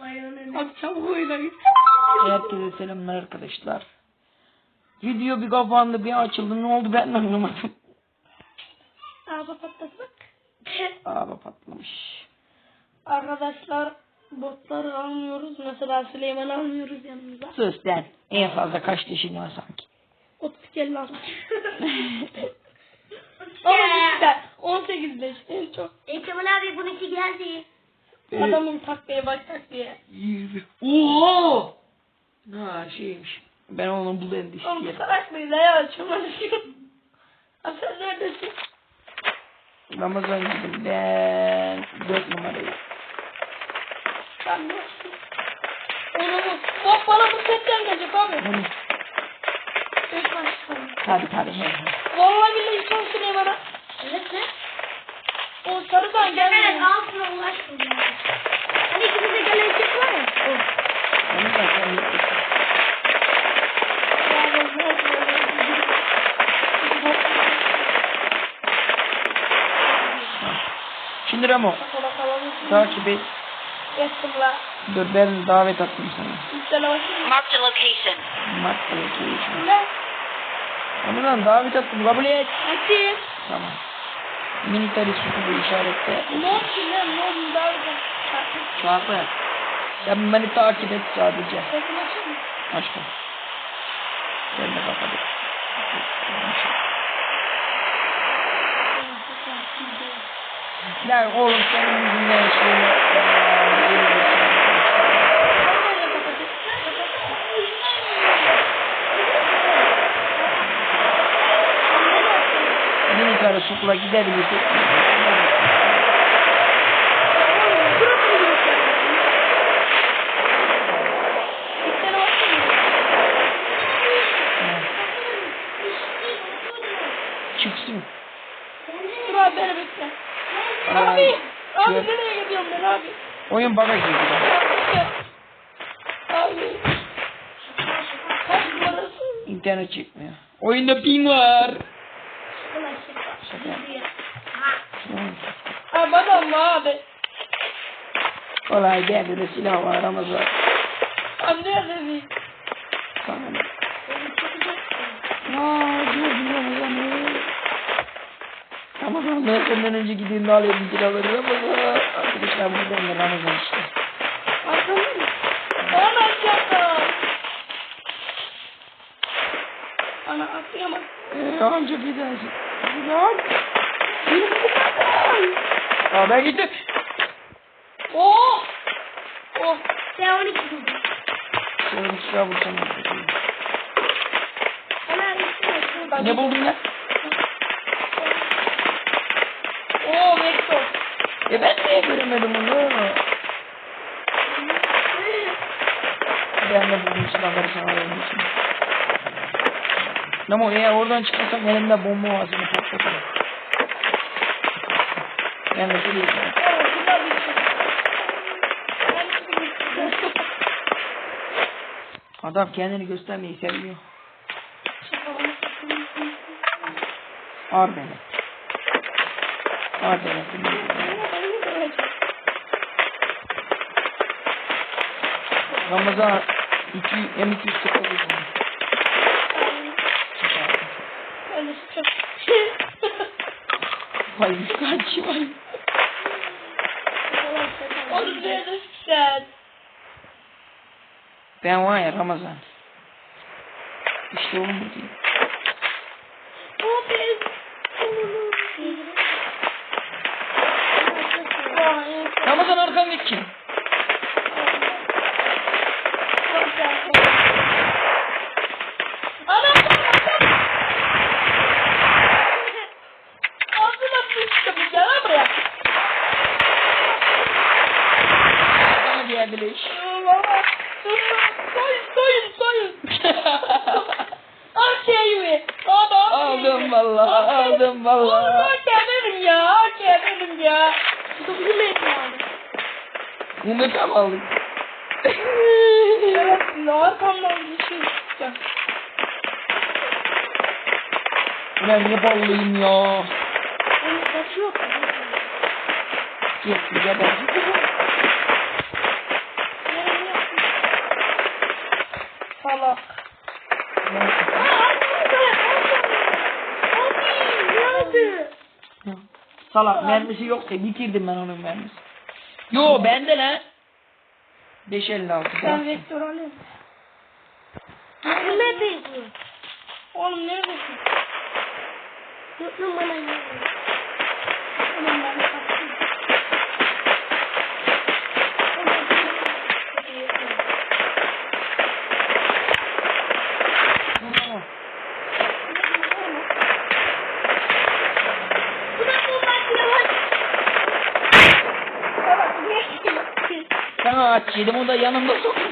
Abi çabuk oynayın. Herkese selamlar arkadaşlar. Video bir kapandı bir açıldı ne oldu ben de anlamadım. Abi patlasak. Aa patlamış. Arkadaşlar botları almıyoruz. Mesela Süleyman almıyoruz yanımıza. Sus lan. En fazla kaç dişin var sanki. 32 50 almış. Ama işte 18 leş en çok. E Kemal abi bununki geldi. Adamın takviye baş takviye. Yürü. Oo! Ha şeymiş. Ben onun bu endişi Oğlum salak mıyız ya? Çalışıyor. Ha sen neredesin? Ramazan gidin ben dört numarayı. Ben nasıl? Oğlum bak bana bu setten gelecek abi. Bunu Büyük başkanım. tabi tabi. Vallahi billahi çok Süleyman'a. Evet ne? O sarıdan Evet gelmiyor. altına ulaştım ya. Hani ikimize gelen çift var ya. O. Onu da sen yapıyorsun. Şimdi Ramo takip et. Geçtim la. Dur ben davet attım sana. Marked a location. Mat location. Ne? Ramazan davet attım kabul et. Açayım. Tamam. Military sütü işarette. Ne lan? Ne oldu? Daha bir Çağatay. Sen beni takip et sadece. Sesini açayım mı? Açtım. Sen de bakalım. Lan oğlum senin yüzünden. Military sukula gider misin? Üstüne bakayım. Çıksın. Dur abi beni bekle. Aa, Abi. Abi gör- nereye gidiyorum ben abi? Oyun bana girdi. Abi. Kaç numarası? İnternet çekmiyor. Oyunda ping var. Şaka yap. Abi adam mı abi? Kolay geldi de silah var Ramazan. Abi neredesin? Sana ne? Aa, gördün Ramazan'ı. Ramazan ben senden önce gideyim de alayım silahları Ramazan. Arkadaşlar buradan da Ramazan işte. Arkamda? Ben aşağıda. Ana atlayamam. Ee, amca bir tanesi. Lan. Benim kumardan. Aa ben gittim. Oh! Oh! Sen 12 buldun. Şöyle bir silah bulsam. Ona üstüne şurada. Ne buldun lan? Oh Vector. E ben niye göremedim onu? Ben de buldum silahları sana vermek için. Ama eğer oradan çıkarsam elimde bomba var seni. Oh güzel bir şey. Şimdi Adam kendini göstermeyi sevmiyor. Ağır beni. Ağır beni. Beni görecek. Ramazan 2 M2 sıkıldı. Öyle çok. Vay kaç vay. Oğlum neredesin sen? Ben var ya Ramazan. İşte oğlum değil. O biz. Ramazan arkan geçin. Adam Ağzına sıçtı bu gel buraya. Baba. Soyun soyun soyun. Al şeyimi. Baba. Aldım vallahi aldım Oğlum vallahi. hakem benim ya. Hakem benim ya. Dokunulayım yani. Mehmet abi aldık. Evet, arkamdan bir şey çıkacak. Ben ne ballıyım ya. Onun saçı yok. Git bir Salak. Salak mermisi yoksa bitirdim ben onun mermisi. Yo bende lan. 556. Sen vektör alayım. Neredeyiz? Oğlum neredesin? Yok lan bana ya. Oğlum ben kaçtım. Bırak bu makine var. Salak ne? Ben ağaç yedim o da yanımda soktu.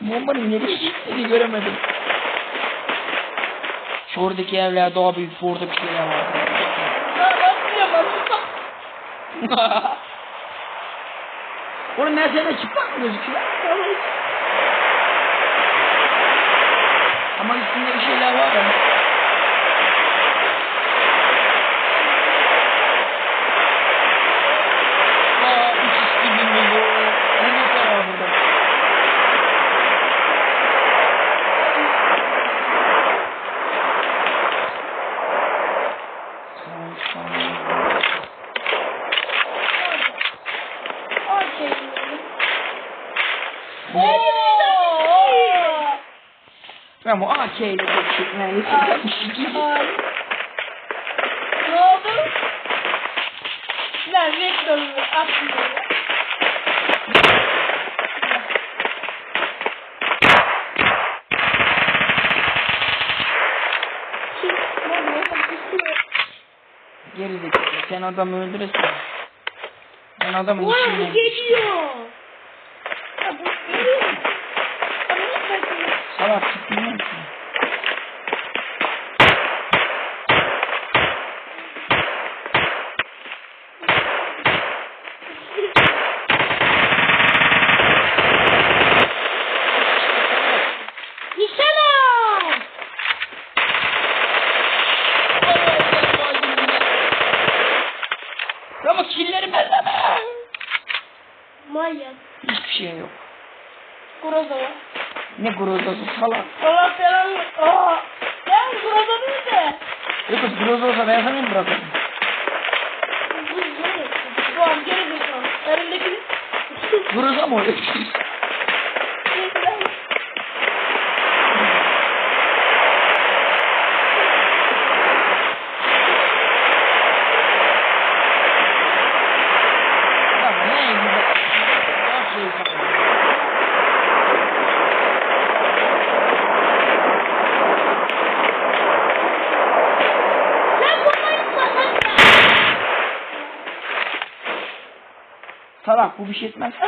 Bombanın nereye gittiğini göremedim. Şuradaki evler daha büyük. Orada bir şeyler var. Ben sana çıplak mı gözüküyor? Ama üstünde bir şeyler var. ya. Aa, üç üstü bir milyon. Ne ne var burada? Tamam, tamam. Okey. İle geçecek neredeyse. Ne oldu? Lan vektörü atmıyor. Geri zekalı. Sen adamı öldürürsün. Ben adamın Ulan bu içinden. geliyor. Salak çıkmıyor musun? Nişana. Ama killerimi elleme. Manyak. Hiçbir şey yok. Groza var. Ne grozası salak. Allah selam. Aa. Ben groza değil de. Yok kız groz olsa ben sana mı bırakırım? Bu an geri zekalı. Elimdeki Groza mı oluyor? Ama ne güzel. Her şey sana. Sen bombayı patlatma. Salak bu bir şey etmez. Mi?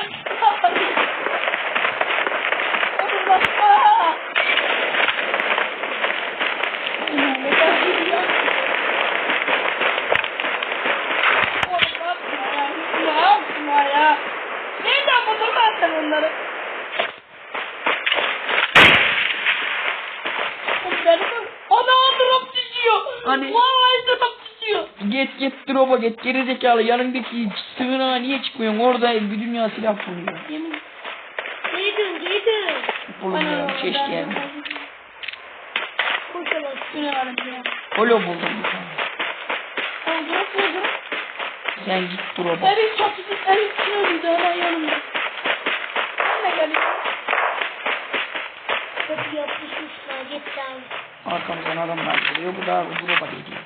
Ana drop düşüyor. Hani? Vallahi drop. Git git drop'a git gerizekalı yanındaki sığınağa niye çıkmıyorsun orada bir dünya silah buluyor. Yemin Geri dön geri dön. Bulmuyorum Ana, keşke ben- yani. Koş Allah. Yine var bir ya. Holo buldum bir tane. Oğlum drop buldum. Sen git drop'a. Erik çatısı, erik çığırıydı hemen yanımda. Ben de geleyim. Çok yapışmışlar gitti abi. Arkamızdan adamlar geliyor bu da drop'a gidiyor.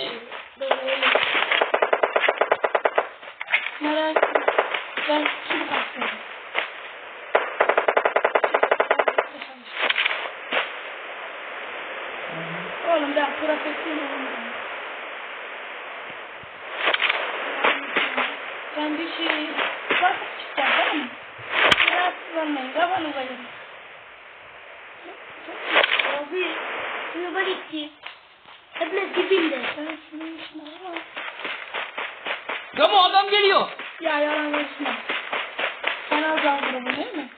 Öyle. Merak etme. Ben kim kastım? Oğlum ben profesyonelim. Ben bir şey bakıp çıkacağım tamam mı? Rahatsızlanmayın. Kafanıza girin. Abi. Sınıfa hem de dibinde. Ben şunu işine ama. Gamo adam geliyor. Ya yalan konuşma. Sen az aldın değil mi?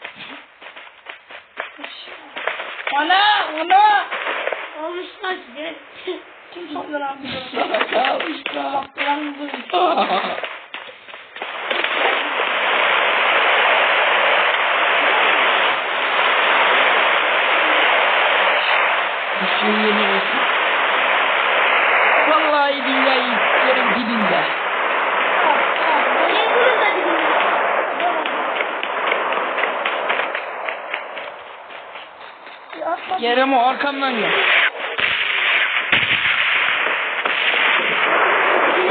Ana! Ana! Almışlar size. Kim soruyor abi? Almışlar. Bak ben bunu. Thank you. Kerem o arkamdan gel.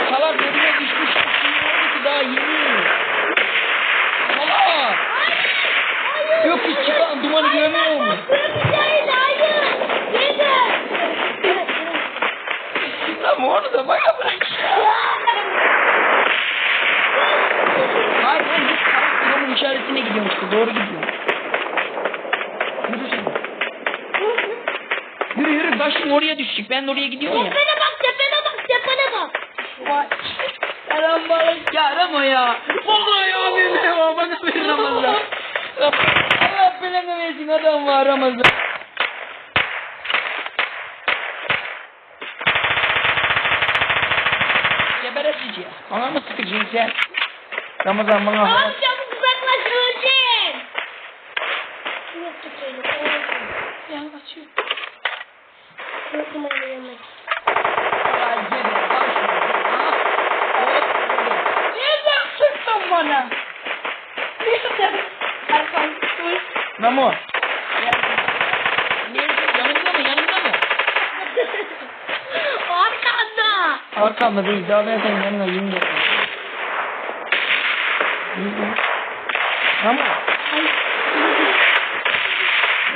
Salak önüme düşmüş. Oradaki daha yeni. Salak. Yok hiç çıkan dumanı görmüyor. Yeter. Ama onu da bana bırak. Hayır hayır git dumanın işaretine gidiyorum işte doğru gidiyorum. Yürü taşın oraya düşecek ben de oraya gidiyorum ya. Tepene bak tepene bak tepene bak. Vay. Selam bana. Ya Ramo ya. Vallahi abim ne var bana bir Ramazan. Allah belanı versin adam var Ramazan. Geberesici. Bana mı sıkacaksın sen? Ramazan bana. Abi çabuk uzaklaş öleceksin. Yok tutayım. Ya açıyor. Hop, geber. Nereden sıktın bana? Nereden? Erkan dur. Nerede? Yanımda mı? Yanımda mı? Arkanda. Arkamda değil. Daha ben senin yanına. Nerede? Ramo.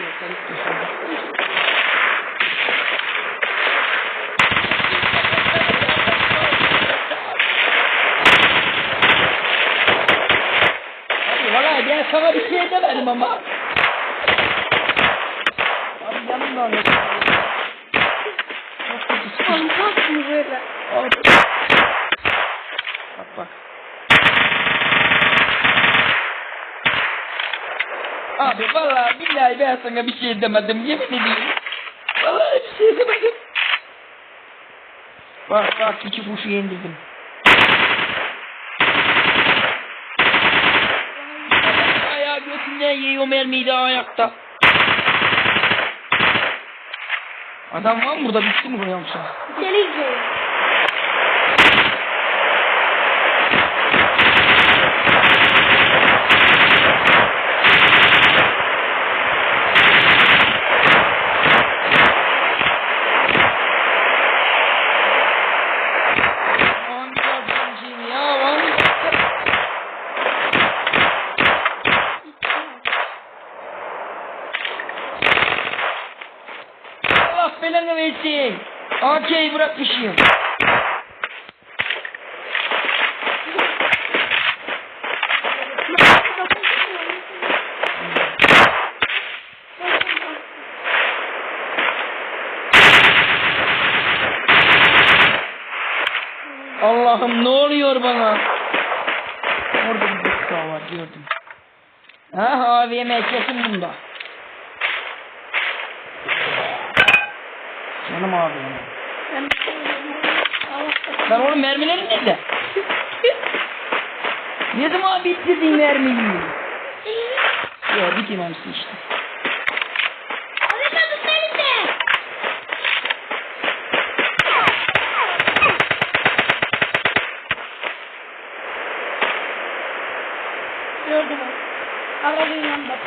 Yok, kayıp düşürdüm. Abi valla ben şey demedim ama. Abi yanımdan da. Çok kötü sıkıştı. Kalkmaz mı böyle? Abi. Bak bak. Abi vallahi billahi ben sana bir şey demedim yemin ediyorum. Vallahi bir şey demedim. Bak bak iki kuşu yendirdim. Götünden yiyor mermiyi ayakta. Adam var mı burada bitti mi bu yoksa? Seni Versin. AK'yi bırakmışım. Allah'ım ne oluyor bana? Orada bir daha var gördüm. Ha AVM kesin bunda. Canım AVM. Ben Lan oğlum mermilerin nerede? ne zaman bitirdin mermiyi? Ya işte. Abi ben seni de. gördüm. Aracın yanında.